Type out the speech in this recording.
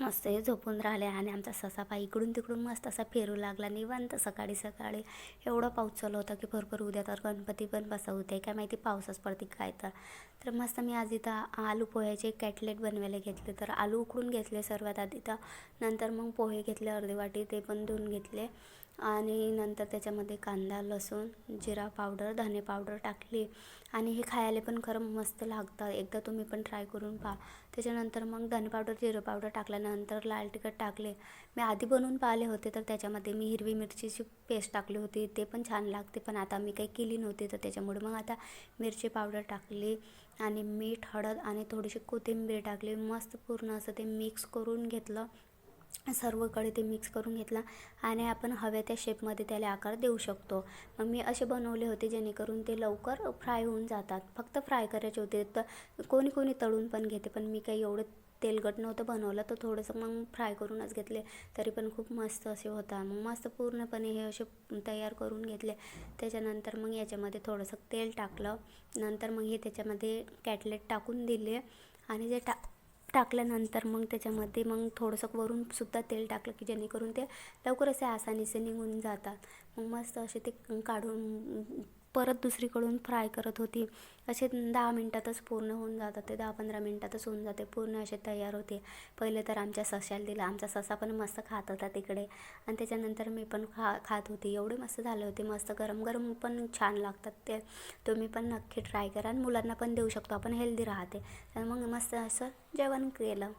मस्त हे झोपून राहिले आणि आमचा ससा पाय इकडून तिकडून मस्त असा फिरू लागला. निवांत सकाळी सकाळी एवढं पाऊस चालू होता की भरपूर उद्या तर गणपती पण बसवते काय माहिती पावसाच पडते काय तर. तर मस्त मी आज इथं आलू पोह्याचे कॅटलेट बनवायला घेतले. तर आलू उकडून घेतले सर्वात आधी तर नंतर मग पोहे घेतले अर्धी वाटी ते पण धुवून घेतले. आणि नंतर त्याच्यामध्ये कांदा लसूण जिरा पावडर धने पावडर टाकली. आणि हे खायला पण खरं मस्त लागतं. एकदा तुम्ही पण ट्राय करून पहा. त्याच्यानंतर मग धने पावडर जिरं पावडर टाकल्यानंतर लाल तिखट टाकले. मी आधी बनवून पाहिले होते तर त्याच्यामध्ये मी हिरवी मिरचीची पेस्ट टाकली होती. ते पण छान लागते पण आता मी काही केली नव्हती तर त्याच्यामुळे मग आता मिरची पावडर टाकली आणि मीठ हळद आणि थोडीशी कोथिंबीर टाकली. मस्त पूर्ण असं ते मिक्स करून घेतलं. सर्वकडे ते मिक्स करून घेतला आणि आपण हव्या त्या शेपमध्ये त्याला आकार देऊ शकतो. मग मी असे बनवले होते जेणेकरून ते लवकर फ्राय होऊन जातात. फक्त फ्राय करायचे होते तर कोणी कोणी तळून पण घेते पण मी काही एवढं तेलकट नव्हतं बनवलं तर थोडंसं मग फ्राय करूनच घेतले. तरी पण खूप मस्त असे होता. मग मस्त पूर्णपणे हे असे तयार करून घेतले. त्याच्यानंतर मग याच्यामध्ये थोडंसं तेल टाकलं. नंतर मग हे त्याच्यामध्ये कॅटलेट टाकून दिले आणि जे टा टाकल्यानंतर मग त्याच्यामध्ये मग थोडंसं वरून सुद्धा तेल टाकलं की जेणेकरून ते लवकर असे आसानीसे निघून जातात. मग मस्त असे ते काढून परत दुसरीकडून फ्राय करत होती. असे दहा मिनटातच पूर्ण होऊन जातात. ते दहा पंधरा मिनटातच होऊन जाते. पूर्ण असे तयार होते. पहिले तर आमच्या सशाला दिला. आमचा ससा पण मस्त खात होता तिकडे. आणि त्याच्यानंतर मी पण खा खात होती. एवढे मस्त झाले होते. मस्त गरम गरम पण छान लागतात ते. तुम्ही पण नक्की ट्राय करा. आणि मुलांना पण देऊ शकतो. आपण हेल्दी राहते. तर मग मस्त असं जेवण केलं.